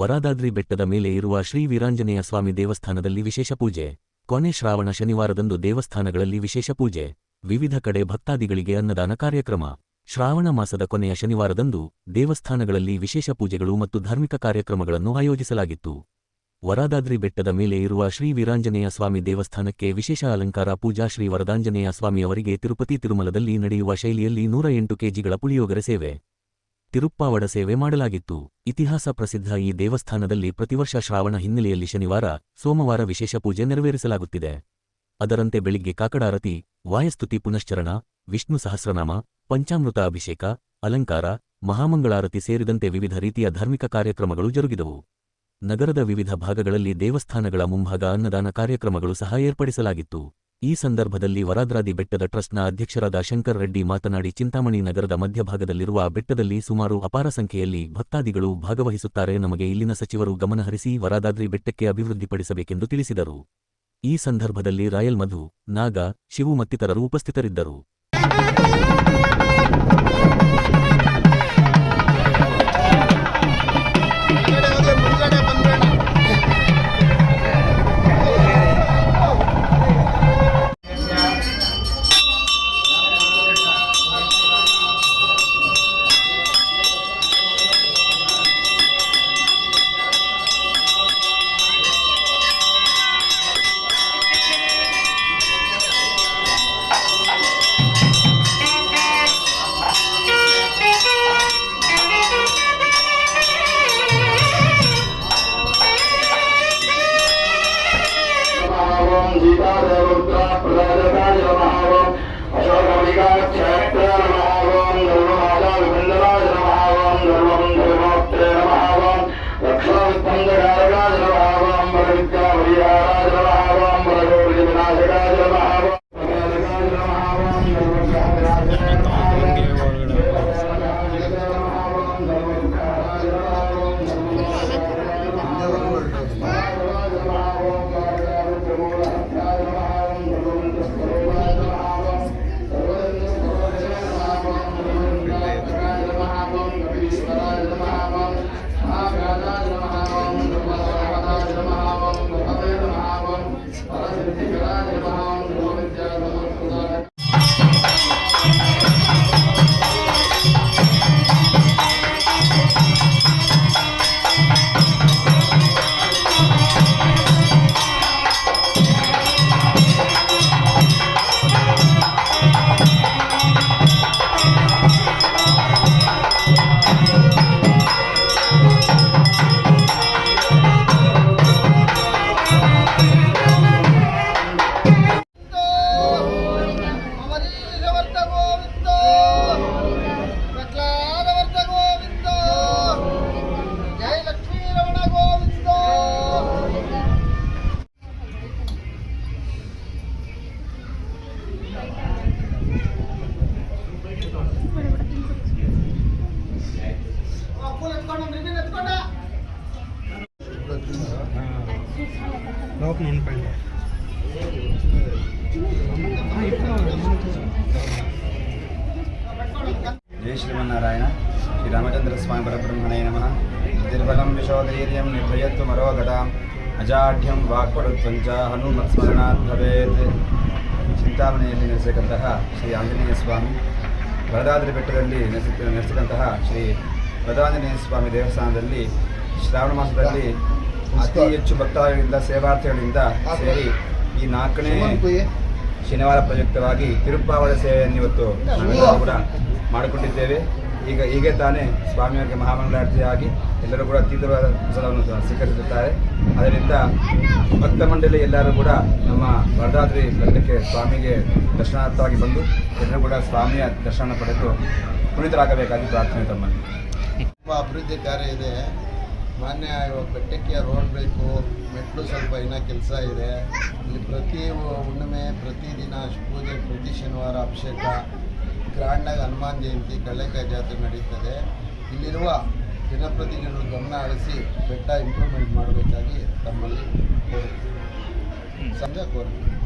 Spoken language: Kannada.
ವರಾದಾದ್ರಿ ಬೆಟ್ಟದ ಮೇಲೆ ಇರುವ ಶ್ರೀ ವೀರಾಂಜನೇಯ ಸ್ವಾಮಿ ದೇವಸ್ಥಾನದಲ್ಲಿ ವಿಶೇಷ ಪೂಜೆ. ಕೊನೆ ಶ್ರಾವಣ ಶನಿವಾರದಂದು ದೇವಸ್ಥಾನಗಳಲ್ಲಿ ವಿಶೇಷ ಪೂಜೆ. ವಿವಿಧ ಕಡೆ ಭಕ್ತಾದಿಗಳಿಗೆ ಅನ್ನದಾನ ಕಾರ್ಯಕ್ರಮ. ಶ್ರಾವಣ ಮಾಸದ ಕೊನೆಯ ಶನಿವಾರದಂದು ದೇವಸ್ಥಾನಗಳಲ್ಲಿ ವಿಶೇಷ ಪೂಜೆಗಳು ಮತ್ತು ಧಾರ್ಮಿಕ ಕಾರ್ಯಕ್ರಮಗಳನ್ನು ಆಯೋಜಿಸಲಾಗಿತ್ತು. ವರಾದಾದ್ರಿ ಬೆಟ್ಟದ ಮೇಲೆ ಇರುವ ಶ್ರೀ ವೀರಾಂಜನೇಯ ಸ್ವಾಮಿ ದೇವಸ್ಥಾನಕ್ಕೆ ವಿಶೇಷ ಅಲಂಕಾರ ಪೂಜಾ ಶ್ರೀ ವರದಾಂಜನೇಯ ಸ್ವಾಮಿಯವರಿಗೆ ತಿರುಪತಿ ತಿರುಮಲದಲ್ಲಿ ನಡೆಯುವ ಶೈಲಿಯಲ್ಲಿ ನೂರ ಎಂಟು ಕೆಜಿಗಳ ಪುಳಿಯೋಗರೆ ಸೇವೆ. ತಿರುಪ್ಪಾವಡ ಸೇವೆ ಮಾಡಲಾಗಿತ್ತು. ಇತಿಹಾಸ ಪ್ರಸಿದ್ಧ ಈ ದೇವಸ್ಥಾನದಲ್ಲಿ ಪ್ರತಿವರ್ಷ ಶ್ರಾವಣ ಹಿನ್ನೆಲೆಯಲ್ಲಿ ಶನಿವಾರ, ಸೋಮವಾರ ವಿಶೇಷ ಪೂಜೆ ನೆರವೇರಿಸಲಾಗುತ್ತಿದೆ. ಅದರಂತೆ ಬೆಳಿಗ್ಗೆ ಕಾಕಡಾರತಿ, ವಾಯಸ್ತುತಿ ಪುನಶ್ಚರಣ, ವಿಷ್ಣು ಸಹಸ್ರನಾಮ, ಪಂಚಾಮೃತ ಅಭಿಷೇಕ, ಅಲಂಕಾರ, ಮಹಾಮಂಗಳಾರತಿ ಸೇರಿದಂತೆ ವಿವಿಧ ರೀತಿಯ ಧಾರ್ಮಿಕ ಕಾರ್ಯಕ್ರಮಗಳು ಜರುಗಿದವು. ನಗರದ ವಿವಿಧ ಭಾಗಗಳಲ್ಲಿ ದೇವಸ್ಥಾನಗಳ ಮುಂಭಾಗ ಅನ್ನದಾನ ಕಾರ್ಯಕ್ರಮಗಳು ಸಹ ಏರ್ಪಡಿಸಲಾಗಿತ್ತು. ಈ ಸಂದರ್ಭದಲ್ಲಿ ವರಾದ್ರಾದಿ ಬೆಟ್ಟದ ಟ್ರಸ್ಟ್ನ ಅಧ್ಯಕ್ಷರಾದ ಶಂಕರ್ ರೆಡ್ಡಿ ಮಾತನಾಡಿ, ಚಿಂತಾಮಣಿ ನಗರದ ಮಧ್ಯಭಾಗದಲ್ಲಿರುವ ಬೆಟ್ಟದಲ್ಲಿ ಸುಮಾರು ಅಪಾರ ಸಂಖ್ಯೆಯಲ್ಲಿ ಭಕ್ತಾದಿಗಳು ಭಾಗವಹಿಸುತ್ತಾರೆ. ನಮಗೆ ಇಲ್ಲಿನ ಸಚಿವರು ಗಮನಹರಿಸಿ ವರಾದಾದ್ರಿ ಬೆಟ್ಟಕ್ಕೆ ಅಭಿವೃದ್ಧಿಪಡಿಸಬೇಕೆಂದು ತಿಳಿಸಿದರು. ಈ ಸಂದರ್ಭದಲ್ಲಿ ರಾಯಲ್ ಮಧು, ನಾಗ, ಶಿವು ಮತ್ತಿತರರು ಉಪಸ್ಥಿತರಿದ್ದರು. లోపల ఉండిపోయింది జై శ్రీమన్నారాయణ శ్రీ రామచంద్ర స్వామి పరబ్రహ్మణే నమ నిర్బలం విశోధైర్యం నిర్భయత్వ మరోగతాం ಅಜಾಢ್ಯಂ ವಾಕ್ಪಡುತ್ವಂಚ ಹನುಮತ್ಸ್ಮರಣಾತ್ ಭವೇತ್ ಚಿಂತಾಮಣೆಯಲ್ಲಿ ನೆಲೆಸತಕ್ಕಂತಹ ಶ್ರೀ ಆಂಜನೇಯ ಸ್ವಾಮಿ ವರದಾದ್ರಿ ಬೆಟ್ಟದಲ್ಲಿ ನೆಲೆಸ ನೆಲೆಸತಕ್ಕಂತಹ ಶ್ರೀ ವರದಾಂಜನೇಯ ಸ್ವಾಮಿ ದೇವಸ್ಥಾನದಲ್ಲಿ ಶ್ರಾವಣ ಮಾಸದಲ್ಲಿ ಅತಿ ಹೆಚ್ಚು ಭಕ್ತಾದಿಗಳಿಂದ ಸೇವಾರ್ಥಿಗಳಿಂದ ಸೇರಿ ಈ ನಾಲ್ಕನೇ ಶನಿವಾರ ಪ್ರಯುಕ್ತವಾಗಿ ತಿರುಪ್ಪಾವಳ ಸೇವೆಯನ್ನು ಇವತ್ತು ಕೂಡ ಮಾಡಿಕೊಂಡಿದ್ದೇವೆ. ಈಗ ಹೀಗೆ ತಾನೇ ಸ್ವಾಮಿಯವರಿಗೆ ಮಹಾಮಂಗಳಾರತಿಯಾಗಿ ಎಲ್ಲರೂ ಕೂಡ ತೀವ್ರವಾದ ಫಲವನ್ನು ಸ್ವೀಕರಿಸುತ್ತಾರೆ. ಅದರಿಂದ ಭಕ್ತ ಮಂಡಳಿ ಎಲ್ಲರೂ ಕೂಡ ನಮ್ಮ ವರದಾದ್ರಿ ಬೆಟ್ಟಕ್ಕೆ ಸ್ವಾಮಿಗೆ ದರ್ಶನಾರ್ಥವಾಗಿ ಬಂದು ಎಲ್ಲರೂ ಕೂಡ ಸ್ವಾಮಿಯ ದರ್ಶನ ಪಡೆದು ಪುನೀತರಾಗಬೇಕಾಗಿ ಪ್ರಾರ್ಥನೆ ತಮ್ಮಲ್ಲಿ. ತುಂಬ ಅಭಿವೃದ್ಧಿ ಕಾರ್ಯ ಇದೆ. ಮಾನ್ಯ, ಇವಾಗ ಬೆಟ್ಟಕ್ಕೆ ರೋಡ್ ಬೇಕು, ಮೆಟ್ಲು ಸ್ವಲ್ಪ ಇನ್ನೂ ಕೆಲಸ ಇದೆ. ಇಲ್ಲಿ ಪ್ರತಿ ಹುಣ್ಣಿಮೆ ಪ್ರತಿದಿನ ಪೂಜೆ, ಪ್ರತಿ ಶನಿವಾರ ಅಭಿಷೇಕ, ಗ್ರ್ಯಾಂಡಾಗಿ ಹನುಮಾನ್ ಜಯಂತಿ ಕಳ್ಳೆಕಾಯಿ ಜಾತ್ರೆ ನಡೀತದೆ. ಇಲ್ಲಿರುವ ಜನಪ್ರತಿನಿಧಿಗಳು ಗಮನ ಹರಿಸಿ ಬೆಟ್ಟ ಇಂಪ್ರೂವ್ಮೆಂಟ್ ಮಾಡಬೇಕಾಗಿ ತಮ್ಮಲ್ಲಿ ಕೋರ್ತೀವಿ ಸಂಜೆ ಕೋರುತ್ತೀನಿ